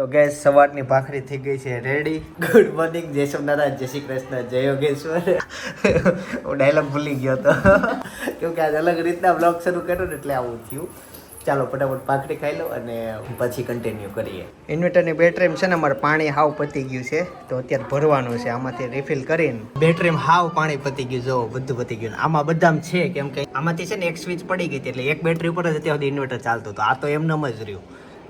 તો ગેસ સવારની ભાખરી થઈ ગઈ છે. રેડી ગુડ મોર્નિંગ જય સોમનાથ જય શ્રી કૃષ્ણ, જય યોગેશ્વર. હું ડાયલોગ ભૂલી ગયો હતો કેમકે આજ અલગ રીતના બ્લોગ શરૂ કર્યો ને એટલે આવું થયું. ચાલો, ફટાફટ ભાખરી ખાઈ લો અને પછી કન્ટિન્યુ કરીએ. ઇન્વર્ટરની બેટરી છે ને, અમારે પાણી હાવ પતી ગયું છે. તો અત્યારે ભરવાનું છે. આમાંથી રિફિલ કરીને બેટરીમાં હાવ પાણી પતી ગયું. જો, બધું પતી ગયું. આમાં બધામ છે, કેમ કે આમાંથી છે ને, એક સ્વિચ પડી ગઈ હતી. એટલે એક બેટરી ઉપર જ અત્યાર સુધી ઇન્વર્ટર ચાલતું હતું. આ તો એમનેમ જ રહ્યું.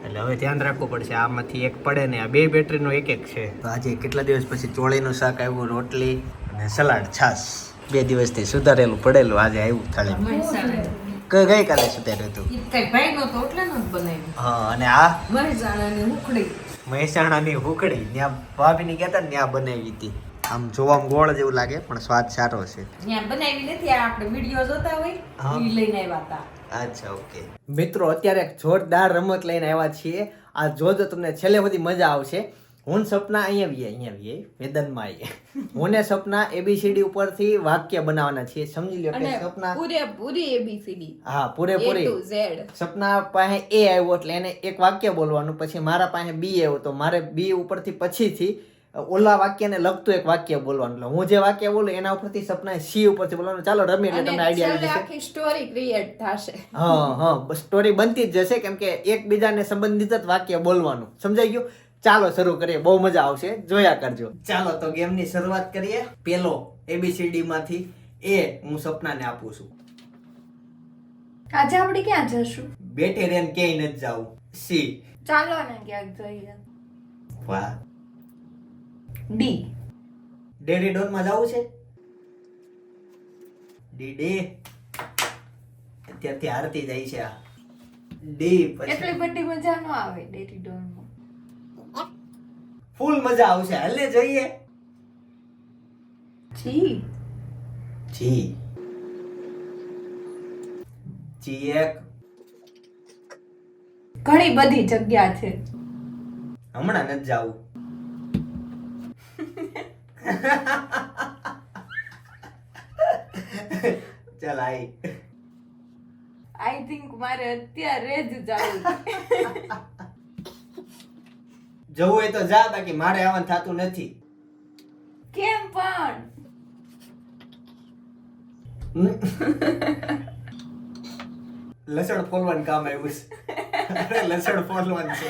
એટલે હવે ધ્યાન રાખવું પડશે આમાંથી એક પડે ને આ બે બેટરીનો એક એક છે. તો આજે કેટલા દિવસ પછી ચોળીનું શાક આવ્યું રોટલી અને સલાડ? છાશ બે દિવસથી સુધારેલું પડેલું આજે આવ્યું થાળી. ક- ગઈકાલે સુધાર્યું હતું. કઈ ભાઈ નો એટલે નો બનાવ્યું. હા અને આ? મહેસાણાની હુકડી મહેસાણાની હુકડી ત્યાં ભાભીની કહેતા ને ત્યાં બનાવી હતી. આમ જોવામાં ગોળ જેવું લાગે પણ સ્વાદ સારો છે. બનાવી નથી આપણે વીડિયો જોતા હોય એ લઈને આવ્યા હતા. અચ્છા ઓકે. મિત્રો અત્યારે એક જોરદાર રમત લઈને આવ્યા છીએ. આ જોજો તમને છેલ્લે બધી મજા આવશે. હું સપના અહીંયા આવીએ અહીંયા આવીએ મેદાનમાં આવીએ. હું ને સપના એબીસીડી ઉપરથી વાક્ય બનાવવાના છીએ. સમજી લ્યો કે સપના પૂરેપૂરી એબીસીડી હા એ પૂરેપૂરી ઝેડ સપના પાસે એ આવ્યો એટલે એને એક વાક્ય બોલવાનું પછી મારા પાસે બી આવ્યો તો મારે બી ઉપરથી પછીથી ઓલા વાક્યને લગતું એક વાક્ય બોલવાનું. એટલે હું જે વાક્ય બોલું એના ઉપરથી સપના સી ઉપરથી બોલવાનું. ચાલો રમી એટલે તમને આઈડિયા આવી જશે. આખી સ્ટોરી ક્રિએટ થશે. હા હા સ્ટોરી બનતી જ જશે કેમ કે એકબીજાને સંબંધિત જ વાક્ય બોલવાનું. સમજાઈ ગયું? ચાલો શરૂ કરીએ. બહુ મજા આવશે. જોયા કરજો. ચાલો તો ગેમની શરૂઆત કરીએ. પેલો એબીસીડી માંથી એ હું સપનાને આપું છું. આજે આપણે ક્યાં જશું? બેટેરિયન ક્યાંય નથી જાવું. સી. ચાલો ને ક્યાંક જઈએ. વાહ. ડી. ડેરી ડોનમાં જવું છે? ડી ડે. અત્યારથી હારતી જાય છે આ. ડી પછી એટલી બધી મજા ન આવે ડેરી ડોલમાં ફૂલ મજા આવશે. હાલે જઈએ. જી. જી. જી એક. ઘણી બધી જગ્યા છે. હમણાં નથી જાવું. ચાલ આઈ. આઈ થિંક મારે અત્યારે જ જવું જવું હોય તો જા બાકી મારે આવવાનું થતું નથી. કેમ પણ? લસણ ફોલવાનું કામ આવ્યું છે. લસણ ફોલવાનું છે.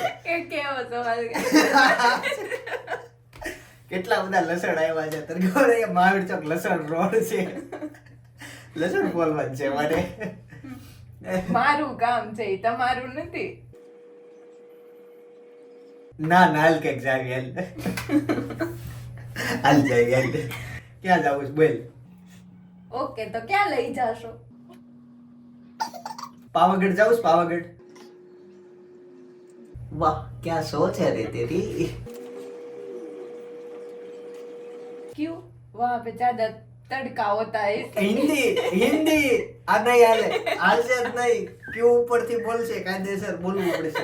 કેવો સવાલ કેટલા બધા લસણ આવ્યા છે? તને ખબર છે મહાવીર ચોક લસણ રોડ છે? લસણ બોલવા છે મારે. મારું કામ છે તમારું નથી. ના ના હાલ કંઈક જાવી હાલ. હાલ હાલ. ક્યાં જાવું છે? બોલ. ઓકે તો ક્યાં લઈ જાશો? પાવાગઢ જાવું છે પાવાગઢ. વાહ ક્યાં સો છે રે તેરી? क्यों वहां पे ज्यादा तड़का होता है હિન્દી હિન્દી આ નહીં હાલે હાલશે જ નહીં ક્યુ ઉપરથી બોલશે કાયદેસર બોલવું પડશે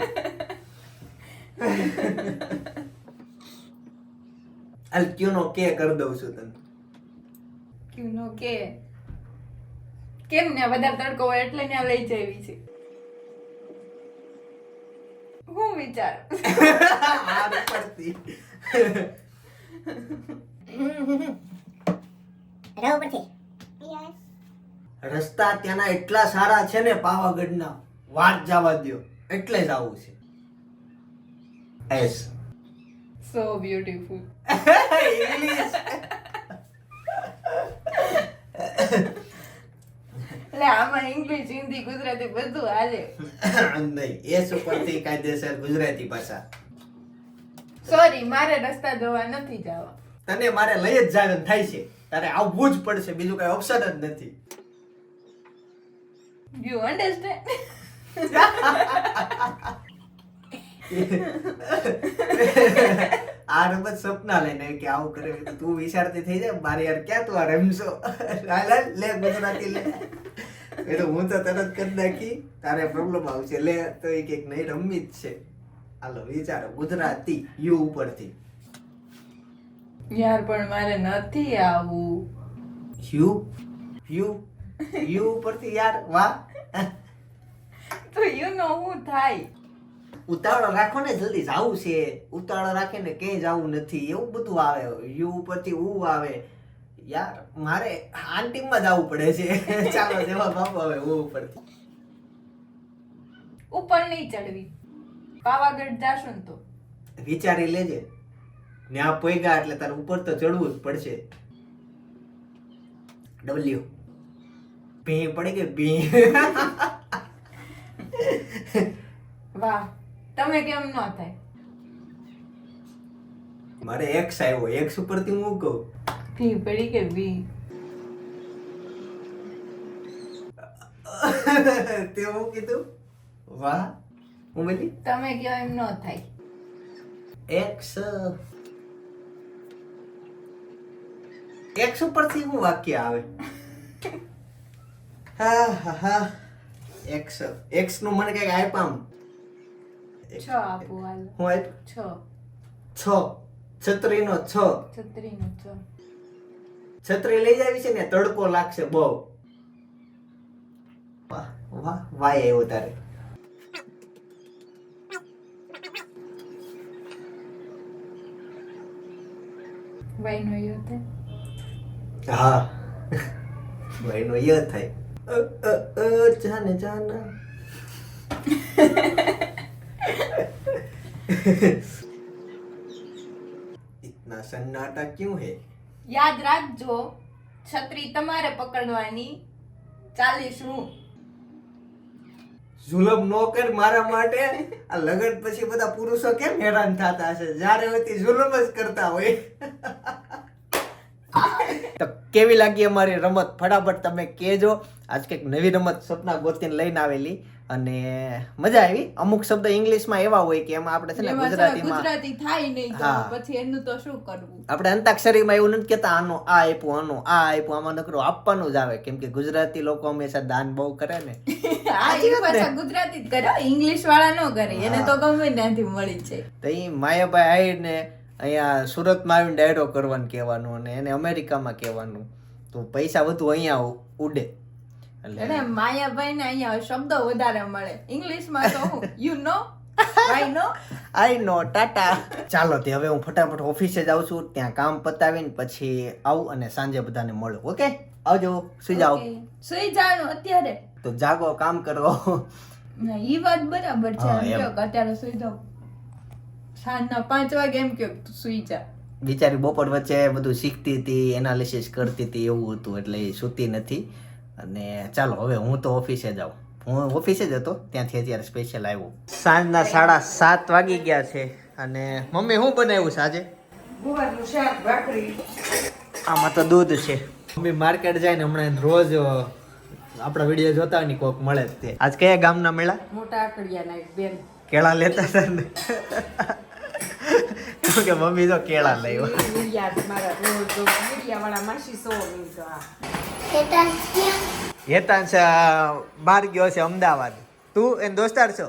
હાલ ક્યુ નો કે કરી દઉં છું તને ક્યું નો કે કેમ ને વધારે તડકો હોય એટલે ત્યાં લઈ જવી છે હું વિચાર આ ઉપરથી રસ્તા ત્યાંના એટલા સારા છે ને પાવાગઢના. વાત જવા દ્યો. એટલે જ આવું છે. એસ. સો બ્યુટીફુલ ઇંગ્લિશ એટલે આમાં ઇંગ્લિશ હિન્દી ગુજરાતી બધું હાલે. નહીં એસ ઉપરથી કાયદેસર ગુજરાતી ભાષા. સોરી મારે રસ્તા જોવા નથી જવા. તને મારે લઈ જ જવાનું થાય છે. તારે આવવું જ પડશે બીજું કઈ ઓપ્શન જ નથી. યુ અન્ડરસ્ટેન્ડ આ રમત સપના લઈને કે આવું કરે તો તું વિચારતી થઈ જાય મારે યાર ક્યાં તું આ રમશો? લે ગુજરાતી લે. એ તો હું તો તરત કરી નાખી. તારે પ્રોબ્લેમ આવશે. લે તો એક એક નહીં રમવી જ છે. હાલો વિચારો ગુજરાતી યુ ઉપરથી. યાર પણ મારે નથી આવું. યુ યુ યુ ઉપરથી યાર વાહ. તો યુ નો હું થાય. ઉતાવળો રાખો ને જલ્દી જાવું છે. ઉતાવળો રાખે ને ક્યાંય જાવું નથી. એવું બધું આવે. યુ ઉપરથી ઉ આવે. યાર મારે આંટીમાં જવું પડે છે. ચાલો જેવા બાપુ આવે ઉ ઉપરથી. ઉપર નહીં ચડવી. પાવાગઢ જાશું ને તો. વિચારી લેજે. ને આ પોઈગા એટલે તારે ઉપર તો ચડવું જ પડશે. ડબલ્યુ. ભી પડી ગઈ ભી. વાહ તમે કેમ ન થાય? મારે એક્સ આવ્યો એક્સ ઉપરથી હું કહું? ભી પડી કે ભી. તે હું કીધું? વાહ. હું બોલી? તમે કયો એમ ન થાય? એક્સ એક્સ ઉપરથી હું વાક્ય આવે. હા હા હા. એક્સ એક્સનું મને કંઈક આપ આમ. છ આપો હાલ. હું આપ છ. છ. છત્રી નો છ. છત્રી નો છ. છત્રી લઈ જાવી છે ને તડકો લાગશે બહુ. વાહ વાહ વાય આવ્યો તારે. વાય નો યો થાય હા ભાઈ નો ય થાય અ, અ, અ, જાને જાના इतना सन्नाटा क्यों है યાદ રાખજો છત્રી તમારે પકડવાની ચાલીસ હું જુલમ નો કર મારા માટે આ લગન પછી બધા પુરુષો કેમ હેરાન થતા હશે જ્યારે હોય તે જુલમ જ કરતા હોય તો કેવી લાગી અમારી રમત? ફટાફટ તમે કહેજો. આજ કંઈક નવી રમત સપના ગોતીને લઈને આવેલી. અને મજા આવી. અમુક શબ્દ ઇંગ્લિશમાં એવા હોય કે એમાં આપણે છે ને ગુજરાતીમાં ગુજરાતી થાય નહીં તો પછી એનું તો શું કરવું? આપણે અંતાક્ષરીમાં એવું નથી કેતા આનો આ આપ્યું આનો આ આપ્યું આમાં નકરું આપવાનું જ આવે. કેમ કે ગુજરાતી લોકો હંમેશા દાન બહુ કરે ને. ગુજરાતી કરે ઇંગ્લિશ વાળા ન કરે. એને તો ગમે ત્યાંથી મળી છે તો એ માયાભાઈ આવીને અહીંયા સુરતમાં આવીને ડાયરો કરવાનું કહેવાનું અને એને અમેરિકામાં કહેવાનું. તો પૈસા વધુ અહીંયા ઉડે. એટલે માયાભાઈ ને અહીંયા શબ્દો વધારે મળે. ઇંગ્લિશમાં તો યુ નો આઈ નો આઈ નો ટાટા. ચાલો તે હવે હું ફટાફટ ઓફિસે જાઉં છું ત્યાં કામ પતાવીને પછી આવું અને સાંજે બધાને મળું ઓકે? આવજો સુઈ જાઓ. સુઈ જાઓ અત્યારે. તો જાગો કામ કરો. ઈ વાત બરાબર છે. અત્યારે સુઈ જાઓ. સાંજના પાંચ વાગે એમ કે સુઈ જા. બિચારી બપોર વચ્ચે બધું શીખતી હતી એનાલિસિસ કરતી હતી એવું હતું એટલે એ સૂતી નથી. અને ચાલો હવે હું તો ઓફિસે જાઉં. હું ઓફિસે જ હતો ત્યાંથી અત્યારે સ્પેશિયલ આવ્યો. સાંજના સાડા સાત વાગી ગયા છે અને મમ્મી શું બનાવ્યું છે આજે? ગુવારનું શાક ભાખરી. આમાં તો દૂધ છે. મમ્મી માર્કેટ જાય ને હમણાં રોજ આપણા વીડિયો જોતા હોય ને કોક મળે જ તે. આજ કયા ગામના મેળા મોટા આકડિયાના એક બેન. કેળા લેતા હતા ને. કેમ કે મમ્મી તો કેળા લાવ્યો મીડિયા મારા રોજ મીડિયા વાળા માસી સો મી તો આ હેતાંશ બહાર ગયો છે અમદાવાદ તું એન દોસ્તાર છો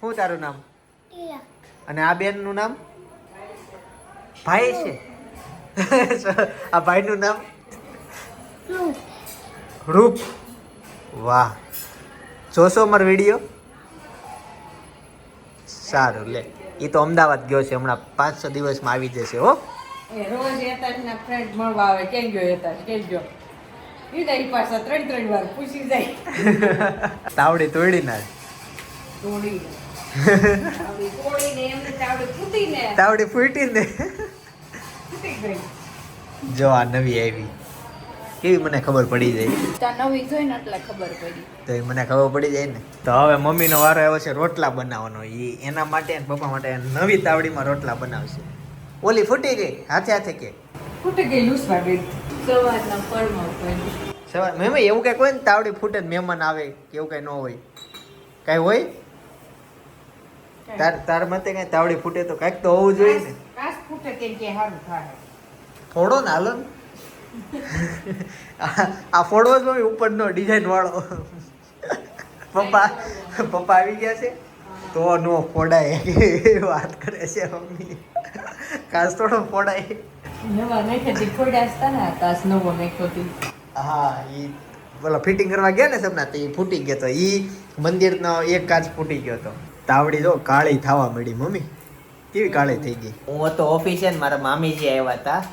શું તારું નામ અને આ બેનનું નામ ભાઈ છે આ ભાઈનું નામ રૂપ વાહ જોશો મારો વીડિયો સારું લે. એ તો અમદાવાદ ગયો છે હમણાં પાંચ છ દિવસમાં આવી જશે હો. રોજ હેતાશના ફ્રેન્ડ મળવા આવે કેમ ગયો હેતાશ કેમ ગયો? ઈ દઈ ત્રણ ત્રણ વાર પૂછી જાય. તાવડી તોડી ના તાવડી ફૂટી ને જો આ નવી આવી. કેવી મને ખબર પડી જાય? ત્યાં નવી જોઈને એટલે ખબર પડી. તો એ મને ખબર પડી જાય ને. તો હવે મમ્મીનો વારો આવ્યો છે રોટલા બનાવવાનો. એ એના માટે પપ્પા માટે નવી તાવડીમાં રોટલા બનાવશે. ઓલી ફૂટી ગઈ? હાથે હાથે કે? ફૂટી ગઈ લૂસવા ગઈ સવારના ફળમાં પડી સવાર મેમ એવું કઈ કોઈ ને તાવડી ફૂટે ને મહેમાન આવે કે એવું કંઈ ન હોય? કાંઈ હોય? તાર તાર મતે કાંઈ તાવડી ફૂટે તો કાંઈક તો હોવું જોઈએ ને. ફૂટે કે હારું થાય. થોડો ને હાલો ને. આ ફોડવો જ મમ્મી ઉપરનો ડિઝાઇન વાળો. પપ્પા પપ્પા આવી ગયા છે? તો નો ફોડાય. વાત કરે છે મમ્મી. કાચ થોડો ફોડાય. હા એ પેલા ફિટિંગ કરવા ગયા ને સપના તો એ ફૂટી ગયો તો. એ મંદિરનો એક કાચ ફૂટી ગયો તો. તાવડી જો કાળી થવા મળી મમ્મી. કેવી કાળી થઈ ગઈ? હું હતો ઓફિસે ને મારા મામીજી આવ્યા હતા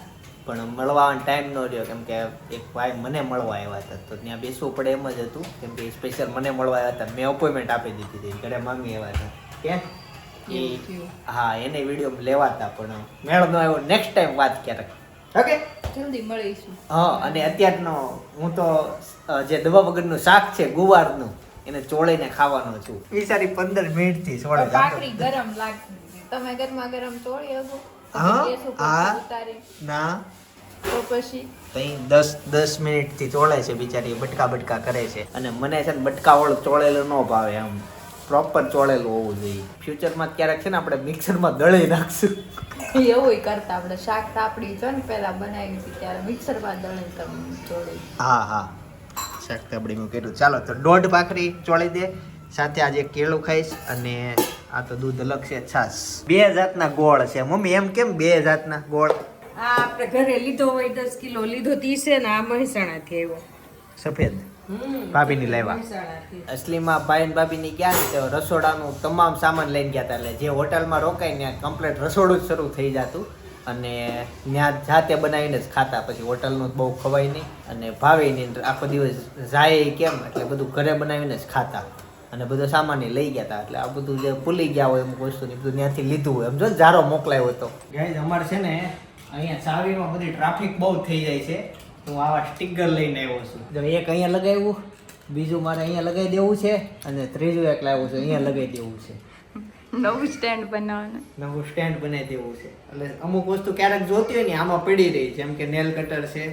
પણ મળવાનો ટાઈમ ન રહ્યો. કેમ કે એક ભાઈ મને મળવા આવ્યા હતા. તો ત્યાં બેસવું પડે એમ જ હતું. કેમ કે સ્પેશિયલ મને મળવા આવ્યા હતા. મેં અપોઇન્ટમેન્ટ આપી દીધી હતી. ઘરે મામી આવ્યા હતા. કે. હા એને વીડિયો લેવા હતા પણ મેળ ન આવ્યો. નેક્સ્ટ ટાઈમ વાત ક્યારેક. ઓકે જલ્દી મળીશું. હા અને અત્યારનો હું તો જે દવા વગરનું શાક છે ગુવારનું એને ચોળીને ખાવાનો છું. વિચારી પંદર મિનિટથી ગરમ લાગતી તમે ગરમા ગરમ ચોળી હગો? હા, ના? તો પછી? તઈ દસ દસ મિનિટથી ચોળે છે બિચારી બટકા બટકા કરે છે. અને મને છે ને બટકાવાળું ચોળેલું ન ભાવે આમ પ્રોપર ચોળેલું હોવું જોઈએ. ફ્યુચરમાં ક્યારેક છે ને આપણે મિક્સરમાં દળી નાખશું. એવું કરતા આપણે. શાક તાપડી છે ને પેલા બનાવી હતી ત્યારે મિક્સરમાં દળી તમે ચોળી. હા હા. શાક તાબડીમાં કર્યું. ચાલો તો દોઢ ભાખરી ચોળી દે. સાથે આજે કેળું ખાઈશ અને આ તો દૂધ લક્ષે છાસ. છાશ બે જાતના ગોળ છે. મમ્મી એમ કેમ બે જાતના ગોળ? આ આપણે ઘરે લીધો હોય દસ કિલો લીધો તીસે ને આ મહેસાણાથી આવ્યો. સફેદ? હમ. ભાભીની લાવ્યા. અસલીમાં ભાઈ ને ભાભીની ગયા ને તો રસોડાનું તમામ સામાન લઈને ગયા હતા. એટલે જે હોટલમાં રોકાય ને કમ્પ્લેટ રસોડું જ શરૂ થઈ જતું. અને ત્યાં જાતે બનાવીને જ ખાતા. પછી હોટલનું બહુ ખવાય નહીં. અને ભાવે નહીં આખો દિવસ જાય કેમ? એટલે બધું ઘરે બનાવીને જ ખાતા. અને બધો સામાન લઈ ગયા હતા એટલે આ બધું જે ભૂલી ગયા હોય અમુક વસ્તુ બધું ત્યાંથી લીધું હોય. એમ જો ને જારો મોકલાયો હતો ગાઈઝ અમારે છે ને અહીંયા સાવીમાં બધી ટ્રાફિક બહુ થઈ જાય છે. હું આવા સ્ટીકર લઈને આવ્યો છું. જો એક અહીંયા લગાવ્યું બીજું મારે અહીંયા લગાવી દેવું છે અને ત્રીજું એક લાવ્યું છે અહીંયા લગાવી દેવું છે. નવું સ્ટેન્ડ બનાવવાનું. નવું સ્ટેન્ડ બનાવી દેવું છે. એટલે અમુક વસ્તુ ક્યારેક જોતી હોય ને આમાં પડી રહી જેમ કે નેલ કટર છે.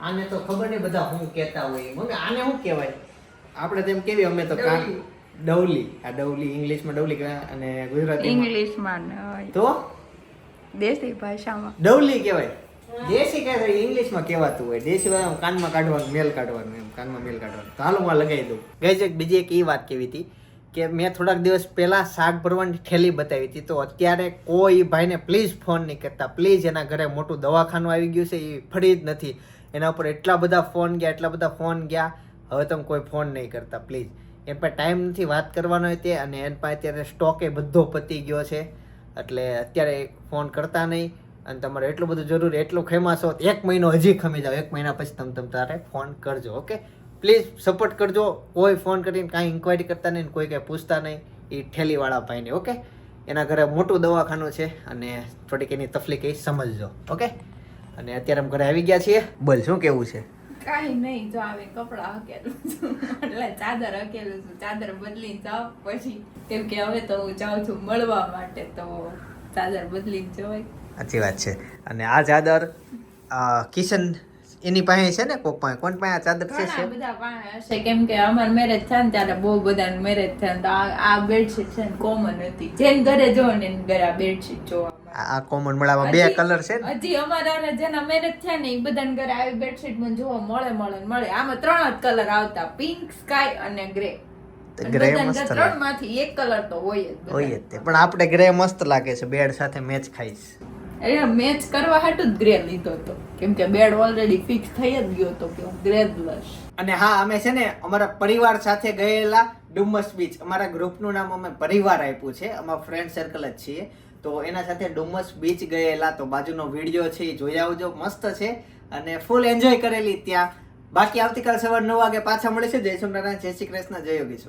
આને તો ખબર નહીં બધા હું કહેતા હોય. મમ્મી આને શું કહેવાય? આપણે તેમ કેવી અમે તો કાન ડવલી. ડવલી. આ ડવલી ઇંગ્લિશમાં ડવલી અને ગુજરાતી ઇંગ્લિશમાં તો? દેશી ભાષામાં. ડવલી કહેવાય. દેશી કહેવાય ઇંગ્લિશમાં કહેવાતું હોય. દેશી ભાષામાં કાનમાં કાઢવાનું મેલ કાઢવાનું એમ કાનમાં મેલ કાઢવાનું. તો હાલ હું લગાવી દઉં. ગઈ છે બીજી એક એ વાત કેવી હતી કે મેં થોડાક દિવસ પહેલાં શાક ભરવાની ઠેલી બતાવી હતી. તો અત્યારે કોઈ ભાઈને પ્લીઝ ફોન નહીં કરતા. પ્લીઝ એના ઘરે મોટું દવાખાનું આવી ગયું છે એ ફરી જ નથી. એના ઉપર એટલા બધા ફોન ગયા એટલા બધા ફોન ગયા. હવે તમે કોઈ ફોન નહીં કરતા, પ્લીઝ. એન પાસે ટાઈમ નથી વાત કરવાનો હોય તે અને એન પાસે અત્યારે સ્ટોક બધો પતી ગયો છે. એટલે અત્યારે ફોન કરતા નહીં અને તમારે એટલું બધું જરૂરી, એટલું ખેમાશો એક મહિનો હજી ખમી જાઓ, એક મહિના પછી તમે તમે તારે ફોન કરજો ઓકે પ્લીઝ સપોર્ટ કરજો, કોઈ ફોન કરીને કાંઈ ઇન્ક્વાયરી કરતા નહીં કોઈ કાંઈ પૂછતા નહીં એ ઠેલીવાળા ભાઈને ઓકે એના ઘરે મોટું દવાખાનું છે અને થોડીક એની તકલીફ એ સમજજો ઓકે અને અત્યારે અમે ઘરે આવી ગયા છીએ. બોલ, શું કેવું છે? કાંઈ નહીં જો આવે કપડાં હકેલું છું. એટલે ચાદર હકેલું છું. ચાદર બદલી જાઓ પછી કેમ કે હવે તો હું જાઉં છું મળવા માટે તો ચાદર બદલી જવાય. સાચી વાત છે. અને આ ચાદર કિશન એની પાસે છે ને કોક પાસે? કોણ પાસે આ ચાદર છે છે બધા પાસે હશે. કેમ કે અમાર મેરેજ થાય ને ત્યારે બહુ બધા મેરેજ થયા ને તો આ બેડશીટ છે ને કોમન હતી. જેને ઘરે જો ને ઘરે આ બેડશીટ જોવા. આ કોમન મળામાં બે કલર છે ને? હજી અમારા જેના મેરેજ થયા ને એ બધાને ઘરે આવી બેડશીટમાં જોવા મળે મળે મળે. આમાં ત્રણ જ કલર આવતા. પિંક સ્કાય અને ગ્રે ગ્રે મસ્ત ત્રણમાંથી એક કલર તો હોય જ હોય જ તે. પણ આપણે ગ્રે મસ્ત લાગે છે. બેડ સાથે મેચ ખાઈશ. એટલે મેચ કરવા હાટું જ ગ્રે લીધો હતો કેમ કે બેડ ઓલરેડી ફિક્સ થઈ જ ગયો હતો કે હું ગ્રે જ લઈશ અને હા અમે છે ને અમારા પરિવાર સાથે ગયેલા ડુમસ બીચ અમારા ગ્રુપનું નામ અમે પરિવાર આપ્યું છે. અમારા ફ્રેન્ડ સર્કલ જ છીએ. તો એના સાથે ડુમસ બીચ ગયેલા, તો બાજુનો વીડિયો છે એ જોઈ આવજો. મસ્ત છે અને ફૂલ એન્જોય કરેલી ત્યાં. બાકી આવતીકાલ સવાર નવ વાગે પાછા મળે છે જય સોમનારાયણ જય શ્રી કૃષ્ણ, જય યોગેશ્વર.